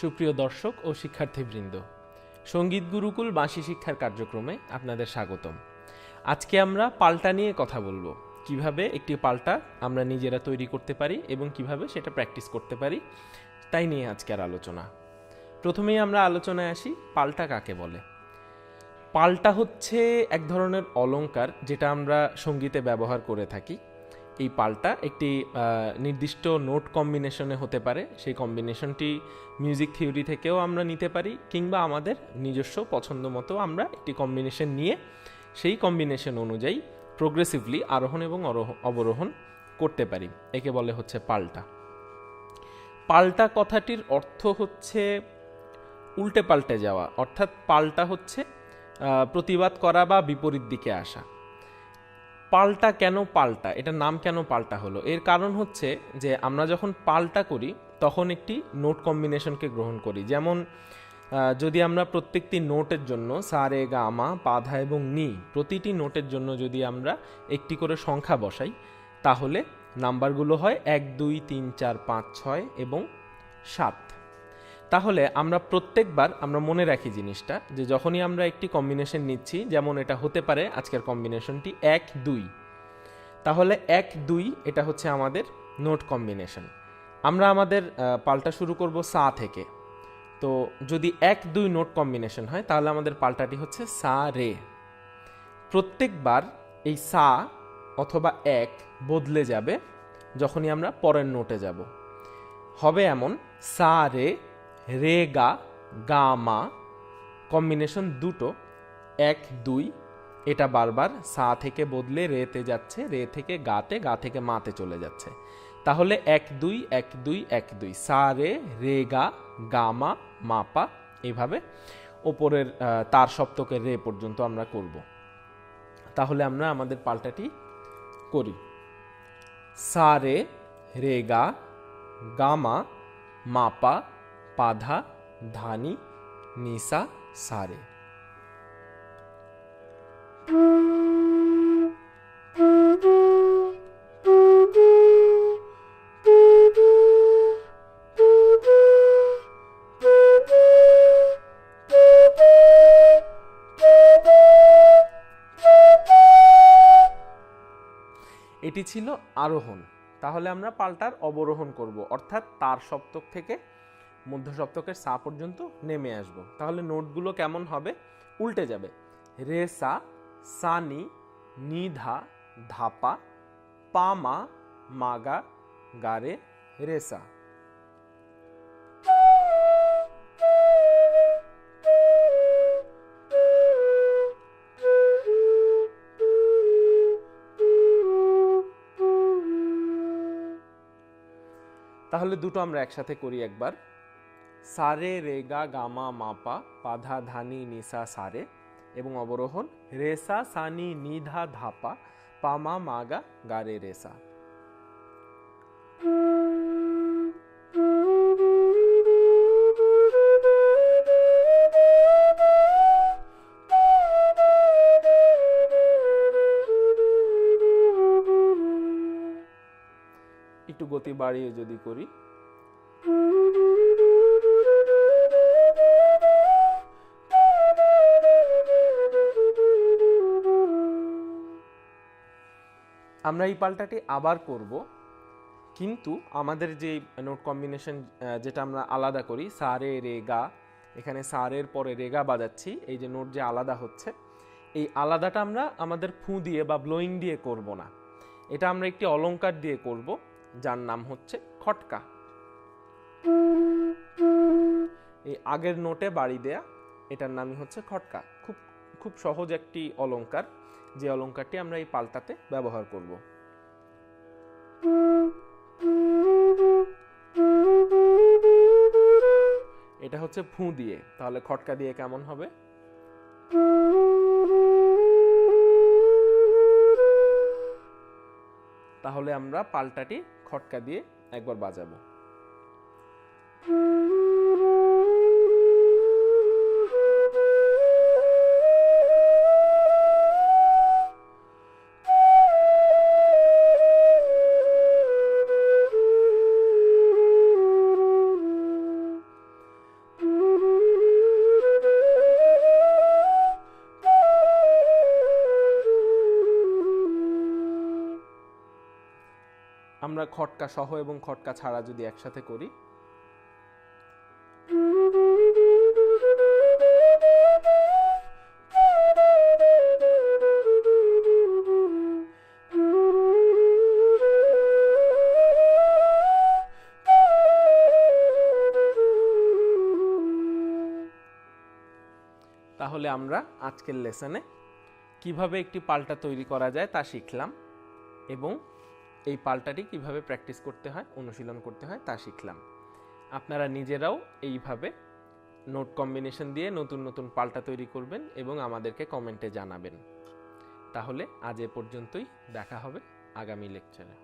সুপ্রিয় দর্শক ও শিক্ষার্থীবৃন্দ সংগীত গুরুকুল বাঁশি শিক্ষার কার্যক্রমে আপনাদের স্বাগতম। আজকে আমরা পাল্টা নিয়ে কথা বলব। কীভাবে একটি পাল্টা আমরা নিজেরা তৈরি করতে পারি এবং কীভাবে সেটা প্র্যাকটিস করতে পারি, তাই নিয়ে আজকের আলোচনা। প্রথমেই আমরা আলোচনায় আসি, পাল্টা কাকে বলে? পাল্টা হচ্ছে এক ধরনের অলঙ্কার যেটা আমরা সঙ্গীতে ব্যবহার করে থাকি। এই পাল্টা একটি নির্দিষ্ট নোট কম্বিনেশনে হতে পারে। সেই কম্বিনেশনটি মিউজিক থিওরি থেকেও আমরা নিতে পারি, কিংবা আমাদের নিজস্ব পছন্দ মতো আমরা একটি কম্বিনেশন নিয়ে সেই কম্বিনেশন অনুযায়ী প্রোগ্রেসিভলি আরোহণ এবং অবরোহণ করতে পারি। একে বলে হচ্ছে পাল্টা। পাল্টা কথাটির অর্থ হচ্ছে উল্টে পাল্টে যাওয়া, অর্থাৎ পাল্টা হচ্ছে প্রতিবাদ করা বা বিপরীত দিকে আসা। পাল্টা কেন পাল্টা? এটার নাম কেন পাল্টা হলো? এর কারণ হচ্ছে যে আমরা যখন পাল্টা করি, তখন একটি নোট কম্বিনেশনকে গ্রহণ করি। যেমন যদি আমরা প্রত্যেকটি নোটের জন্য সা রে গা মা পাধা এবং নি প্রতিটি নোটের জন্য যদি আমরা একটি করে সংখ্যা বসাই, তাহলে নাম্বারগুলো হয় এক, দুই, তিন, চার, পাঁচ, ছয় এবং সাত। তাহলে আমরা প্রত্যেকবার আমরা মনে রাখি জিনিসটা, যে যখনই আমরা একটি কম্বিনেশন নিচ্ছি, যেমন এটা হতে পারে আজকের কম্বিনেশনটি এক, দুই। তাহলে এক, দুই এটা হচ্ছে আমাদের নোট কম্বিনেশন আমরা আমাদের পাল্টা শুরু করব সা থেকে। তো যদি এক, দুই নোট কম্বিনেশন হয়, তাহলে আমাদের পাল্টাটি হচ্ছে সা, রে। প্রত্যেকবার এই সা অথবা এক বদলে যাবে যখনই আমরা পরের নোটে যাব। হবে এমন সা, রে রে গা কম্বিনেশন দুটো, এক, দুই, এটা বারবার সা থেকে বদলে রেতে যাচ্ছে, রে থেকে গাতে, গা থেকে মাতে চলে যাচ্ছে। তাহলে এক, দুই এক দুই এক, দুই, সা, রে রে, গা গা মা মা, পা এইভাবে ওপরের তার সপ্তকের রে পর্যন্ত আমরা করব। তাহলে আমরা আমাদের পাল্টাটি করি। সা, রে রে, গা গামা মাপা পাধা ধানি নিসা সারে। এটি ছিল আরোহণ। তাহলে আমরা পাল্টার অবরোহণ করব। অর্থাৎ তার সপ্তক থেকে মধ্য সপ্তকের সা পর্যন্ত নেমে আসব। তাহলে নোটগুলো কেমন হবে? উল্টে যাবে। রে সা সানি নিধা ধাপা পামা মাগা গারে রেসা তাহলে দুটো আমরা একসাথে করি একবার। সারে রেগা গামা মাপা পাধা ধানি নিসা সারে এবং অবরোহণ রেসা সানি নিধা ধাপা পামা মাগা গারে রেসা। একটু গতি বাড়িয়ে যদি করি। আমরা এই পাল্টাটি আবার করব, কিন্তু আমাদের যে নোট কম্বিনেশন যেটা আমরা আলাদা করি, সারে রে গা এখানে সারের পরে রেগা বাজাচ্ছি, এই যে নোট যে আলাদা হচ্ছে, এই আলাদাটা আমরা আমাদের ফু দিয়ে বা ব্লোয়িং দিয়ে করব না। এটা আমরা একটি অলঙ্কার দিয়ে করব, যার নাম হচ্ছে খটকা। এই আগের নোটে বাড়ি দেয়া, এটার নামই হচ্ছে খটকা। খুব খুব সহজ একটি অলঙ্কার যে অলঙ্কারটি আমরা এই পাল্টাতে ব্যবহার করব। এটা হচ্ছে ফু দিয়ে। তাহলে খটকা দিয়ে কেমন হবে? তাহলে আমরা পাল্টাটি খটকা দিয়ে একবার বাজাবো। আমরা খটকা সহ এবং খটকা ছাড়া যদি একসাথে করি? তাহলে আমরা আজকের লেসনে কীভাবে একটি পাল্টা তৈরি করা যায় তা শিখলাম এবং এই পাল্টাটি কীভাবে প্র্যাকটিস করতে হয়, অনুশীলন করতে হয় তা শিখলাম। আপনারা নিজেরাও এইভাবে নোট কম্বিনেশন দিয়ে নতুন নতুন পাল্টা তৈরি করবেন এবং আমাদেরকে কমেন্টে জানাবেন। তাহলে আজ এ পর্যন্তই, দেখা হবে আগামী লেকচারে।